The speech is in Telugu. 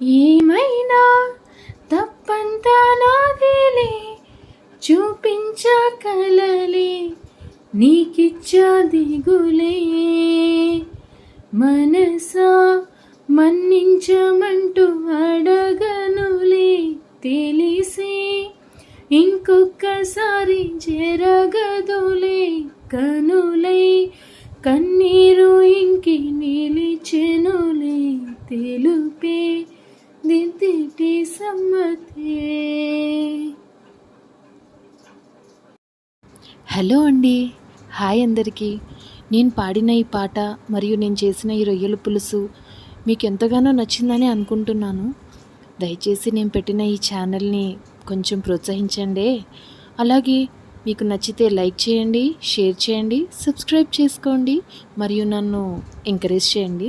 ఏమైనా తప్పంతా నాదిలే చూపించకలలే నీకిచ్చా దిగులే. మనసా మన్నించమంటూ అడగనులే తెలిసి ఇంకొకసారి జరగదులే కనులై కన్నీరు ఇంకి నిలిచెనులే తెలుపే. హలో అండి. హాయ్ అందరికీ. నేను పాడిన ఈ పాట మరియు నేను చేసిన ఈ రొయ్యల పులుసు మీకు ఎంతగానో నచ్చిందని అనుకుంటున్నాను. దయచేసి నేను పెట్టిన ఈ ఛానల్ని కొంచెం ప్రోత్సహించండి. అలాగే మీకు నచ్చితే లైక్ చేయండి షేర్ చేయండి సబ్స్క్రైబ్ చేసుకోండి మరియు నన్ను ఎంకరేజ్ చేయండి.